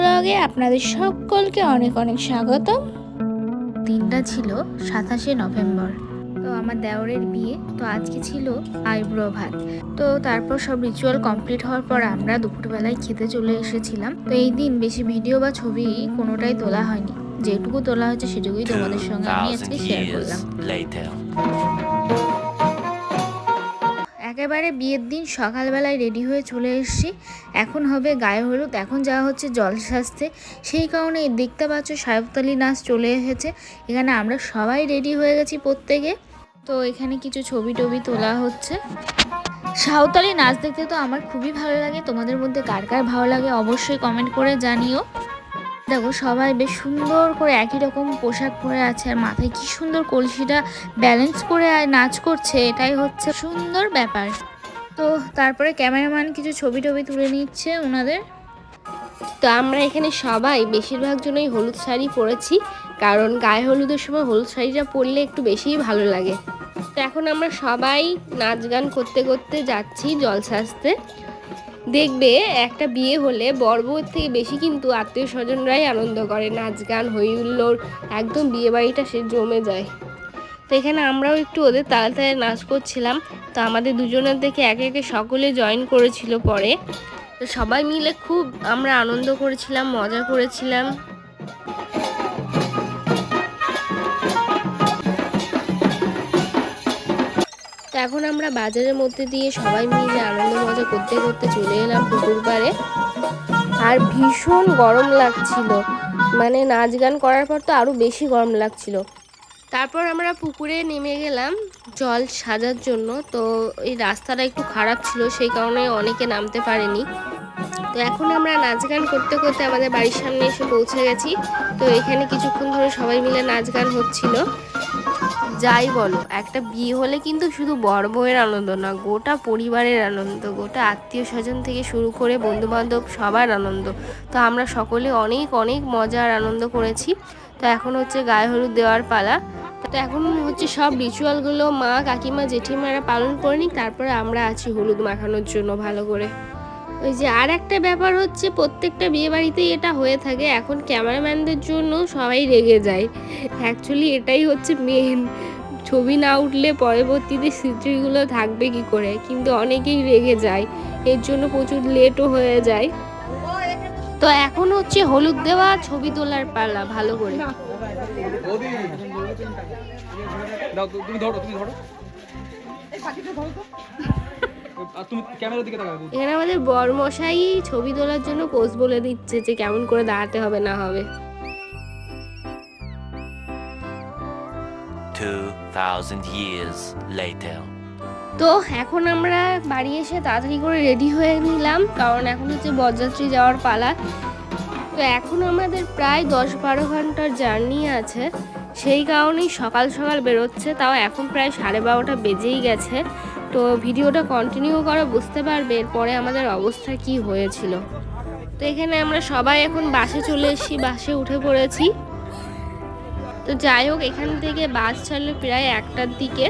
আপনাদের সকলকে অনেক অনেক স্বাগত দিনটা ছিল সাতাশে নভেম্বর। তো আমার দেওরের বিয়ে তো আজকে ছিল আইব্রো ভাত। তো তারপর সব রিচুয়াল কমপ্লিট হওয়ার পর আমরা দুপুরবেলায় খেতে চলে এসেছিলাম। তো এই দিন বেশি ভিডিও বা ছবি কোনোটাই তোলা হয়নি। যেটুকু তোলা হয়েছে সেটুকুই তোমাদের সঙ্গে আমি আজকে শেয়ার করলাম. একেবারে বিয়ের দিন সকালবেলায় রেডি হয়ে চলে এসেছি। এখন হবে গায়ে হলুদ, এখন যাওয়া হচ্ছে জল সাজতে। সেই কারণে দেখতে পাচ্ছ সাহেবতালি নাচ চলে এসেছে। এখানে আমরা সবাই রেডি হয়ে গেছি প্রত্যেকে। তো এখানে কিছু ছবি টবি তোলা হচ্ছে। সাঁওতালি নাচ দেখতে তো আমার খুবই ভালো লাগে। তোমাদের মধ্যে কার কার ভালো লাগে অবশ্যই কমেন্ট করে জানিও। দেখো, সবাই বেশ সুন্দর করে একই রকম পোশাক পরে আছে আর মাথায় কি সুন্দর কলসিটা ব্যালেন্স করে নাচ করছে, এটাই হচ্ছে সুন্দর ব্যাপার। তো তারপরে ক্যামেরাম্যান কিছু ছবি টবি তুলে নিচ্ছে ওনাদের তো আমরা এখানে সবাই বেশিরভাগ জনই হলুদ শাড়ি পরেছি, কারণ গায়ে হলুদের সময় হলুদ শাড়িটা পরলে একটু বেশিই ভালো লাগে। তো এখন আমরা সবাই নাচ গান করতে করতে যাচ্ছি জল দেখবে একটা বিয়ে হলে বর্বর থেকে বেশি কিন্তু আত্মীয় স্বজনরাই আনন্দ করে, নাচ গান হই হুল্লোড় একদম বিয়ে বাড়িটা সে জমে যায়। তো এখানে আমরাও একটু ওদের তালে তালে নাচ করছিলাম, তো আমাদের দুজনের দেখে একে একে সকলে জয়েন করেছিল পরে। তো সবাই মিলে খুব আমরা আনন্দ করেছিলাম, মজা করেছিলাম। তো এখন আমরা বাজারের মধ্যে দিয়ে সবাই মিলে আনন্দ মজা করতে করতে চলে এলাম পুকুর পাড়ে। আর ভীষণ গরম লাগছিল। মানে নাচ গান করার পর তো আরও বেশি গরম লাগছিল। তারপর আমরা পুকুরে নেমে গেলাম জল সাজার জন্য। তো এই রাস্তাটা একটু খারাপ ছিল, সেই কারণে অনেকে নামতে পারেনি। তো এখন আমরা নাচ গান করতে করতে আমাদের বাড়ির সামনে এসে পৌঁছে গেছি। তো এখানে কিছুক্ষণ ধরে সবাই মিলে নাচ গান হচ্ছিল। যাই বলো, একটা বিয়ে হলে কিন্তু শুধু বর বউয়ের আনন্দ না, গোটা পরিবারের আনন্দ, গোটা আত্মীয় স্বজন থেকে শুরু করে বন্ধু বান্ধব সবার আনন্দ। তো আমরা সকলে অনেক অনেক মজা আর আনন্দ করেছি। তো এখন হচ্ছে গায়ে হলুদ দেওয়ার পালা। তো এখন হচ্ছে সব রিচুয়ালগুলো মা, কাকিমা, জেঠিমারা পালন করে নিক, তারপরে আমরা আছি হলুদ মাখানোর জন্য ভালো করে। ওই যে আর একটা ব্যাপার হচ্ছে প্রত্যেকটা বিয়ে বাড়িতেই এটা হয়ে থাকে। এখন ক্যামেরাম্যানদের জন্য সবাই রেগে যায়। অ্যাকচুয়ালি এটাই হচ্ছে মেন ছবি না উঠলে পরবর্তীতে স্মৃতিগুলো থাকবে কি করে? কিন্তু অনেকেই রেগে যায়। এর জন্য প্রচুর লেটও হয়ে যায়। তো এখন হচ্ছে হলুদ দেওয়া ছবি তোলার পালা ভালো করে। তুমি ধরো তুমি ধরো। তুমি ক্যামেরার দিকে তাকাও এখানে আমাদের বরমশাই ছবি তোলার জন্য পোজ বলে দিচ্ছে যে কেমন করে দাঁড়াতে হবে না হবে। 2000 years later. তো এখন আমরা বাড়ি এসে তাড়াতাড়ি করে রেডি হয়ে নিলাম কারণ এখন হচ্ছে বরযাত্রী যাওয়ার পালা। তো এখন আমাদের প্রায় দশ বারো ঘণ্টার জার্নি আছে সেই কারণেই সকাল সকাল বেরোচ্ছে তাও এখন প্রায় সাড়ে বারোটা বেজেই গেছে। তো ভিডিওটা কন্টিনিউ করে, বুঝতে পারবে এরপরে আমাদের অবস্থা কি হয়েছিল। তো এখানে আমরা সবাই এখন বাসে চলে এসেছি, বাসে উঠে পড়েছি। তো যাই হোক, এখান থেকে বাস ছাড়লো প্রায় একটার দিকে।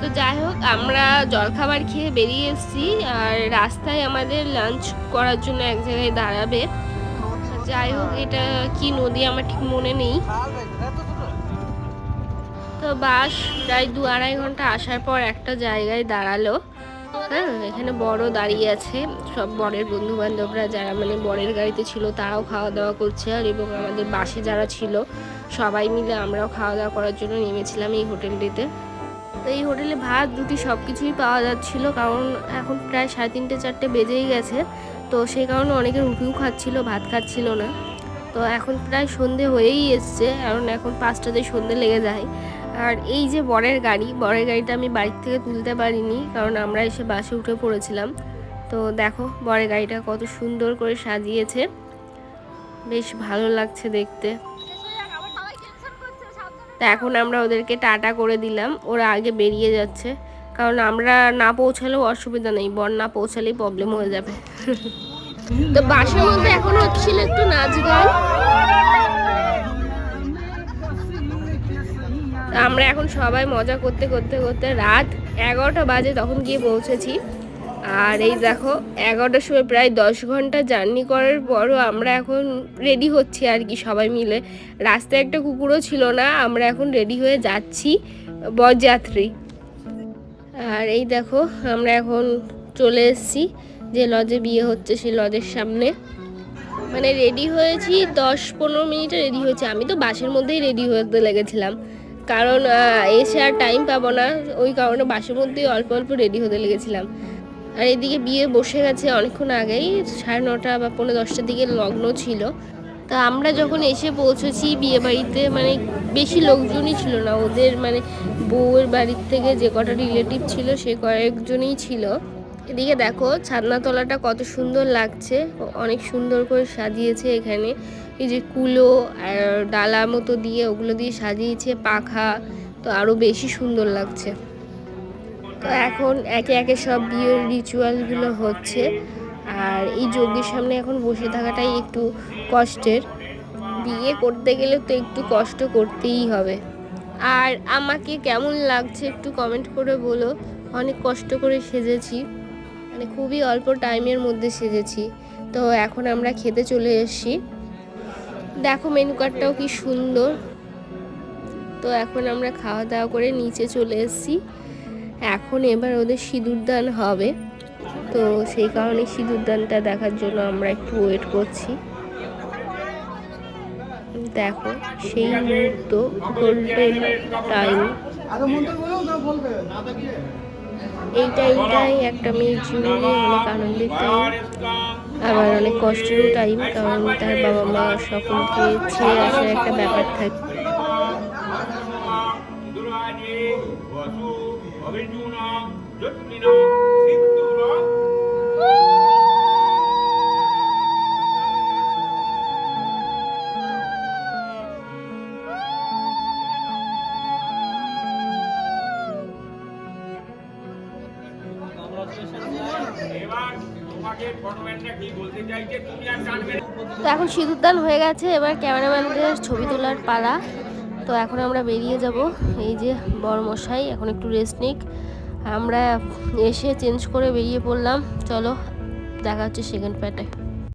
তো যাই হোক, আমরা জলখাবার খেয়ে বেরিয়ে এসেছি আর রাস্তায় আমাদের লাঞ্চ করার জন্য এক জায়গায় দাঁড়াবে। যাই হোক, এটা কি নদী আমার ঠিক মনে নেই। বাস, প্রায় দু আড়াই ঘণ্টা আসার পর একটা জায়গায় দাঁড়াল। হ্যাঁ এখানে বড় দাঁড়িয়ে আছে সব বরের বন্ধু বান্ধবরা যারা মানে বরের গাড়িতে ছিল তারাও খাওয়া দাওয়া করছে আর এবং আমাদের বাসে যারা ছিল সবাই মিলে আমরাও খাওয়া দাওয়া করার জন্য নেমেছিলাম এই হোটেলটিতে। তো এই হোটেলে ভাত, রুটি সব কিছুই পাওয়া যাচ্ছিল কারণ এখন প্রায় সাড়ে তিনটে, চারটে বেজেই গেছে। তো সেই কারণে অনেকে রুটিও খাচ্ছিল, ভাত খাচ্ছিল না। তো এখন প্রায় সন্ধে হয়েই এসছে, কারণ এখন পাঁচটাতে সন্ধে লেগে যায়। আর এই যে বরের গাড়ি, বরের গাড়িটা আমি বাড়ির থেকে তুলতে পারিনি কারণ আমরা এসে বাসে উঠে পড়েছিলাম। তো দেখো, বরের গাড়িটা কত সুন্দর করে সাজিয়েছে। বেশ ভালো লাগছে দেখতে। তা এখন আমরা ওদেরকে টাটা করে দিলাম, ওরা আগে বেরিয়ে যাচ্ছে। কারণ আমরা না পৌঁছালেও অসুবিধা নেই, বর না পৌঁছালেই প্রবলেম হয়ে যাবে। তো বাসের মধ্যে এখন হচ্ছিল একটু নাচ গান তা আমরা এখন সবাই মজা করতে করতে করতে রাত এগারোটা বাজে তখন গিয়ে পৌঁছেছি। আর এই দেখো, এগারোটার সময় প্রায় দশ ঘণ্টা জার্নি করার পরও আমরা এখন রেডি হচ্ছি আর কি সবাই মিলে। রাস্তায় একটা কুকুরও ছিল না, আমরা এখন রেডি হয়ে যাচ্ছি বরযাত্রী। আর এই দেখো, আমরা এখন চলে এসেছি যে লজে বিয়ে হচ্ছে সেই লজের সামনে। মানে রেডি হয়েছি, দশ পনেরো মিনিটে রেডি হয়েছে। আমি তো বাসের মধ্যেই রেডি হতে লেগেছিলাম। কারণ এসে আর টাইম পাবো না। ওই কারণে বাসের মধ্যেই অল্প অল্প রেডি হতে লেগেছিলাম। আর এদিকে বিয়ে বসে গেছে অনেকক্ষণ আগেই, সাড়ে নটা বা পনেরো দশটার দিকে লগ্ন ছিল। তা আমরা যখন এসে পৌঁছেছি বিয়ে বাড়িতে মানে বেশি লোকজনই ছিল না। ওদের মানে বউয়ের বাড়ির থেকে যে কটা রিলেটিভ ছিল, সে কয়েকজনই ছিল। এদিকে দেখো ছাদনাতলাটা কত সুন্দর লাগছে। অনেক সুন্দর করে সাজিয়েছে এখানে। এই যে কুলো আর ডালা মতো দিয়ে ওগুলো দিয়ে সাজিয়েছে পাখা, তো আরও বেশি সুন্দর লাগছে। তো এখন একে একে সব বিয়ের রিচুয়ালগুলো হচ্ছে। আর এই যজ্ঞের সামনে এখন বসে থাকাটাই একটু কষ্টের। বিয়ে করতে গেলে তো একটু কষ্ট করতেই হবে। আর আমাকে কেমন লাগছে একটু কমেন্ট করে বলো। অনেক কষ্ট করে সেজেছি। মানে খুবই অল্প টাইমের মধ্যে সেজেছি। তো এখন আমরা খেতে চলে এসেছি। দেখো মেনু কার্ডটাও কি সুন্দর। তো এখন আমরা খাওয়া দাওয়া করে নিচে চলে এসেছি। এখন এবার ওদের সিঁদুরদান হবে। তো সেই কারণে সিঁদুরদানটা দেখার জন্য আমরা একটু ওয়েট করছি। দেখো, সেই মুহূর্ত গোল্ডেন টাইম এই এইটাই একটা মেয়ের জীবনে অনেক আনন্দের টাইম আবার অনেক কষ্টেরও টাইম কারণ তার বাবা মা সকলকে ছেড়ে আসার একটা ব্যাপার থাকে। তো এখন সিঁদুরদান হয়ে গেছে, এবার ক্যামেরাম্যানদের ছবি তোলার পালা। তো এখন আমরা বেরিয়ে যাব। এই যে বড় মশাই এখন একটু রেস্ট নিক। আমরা এসে চেঞ্জ করে বেরিয়ে পড়লাম। চলো, দেখা হচ্ছে সেকেন্ড প্যাটে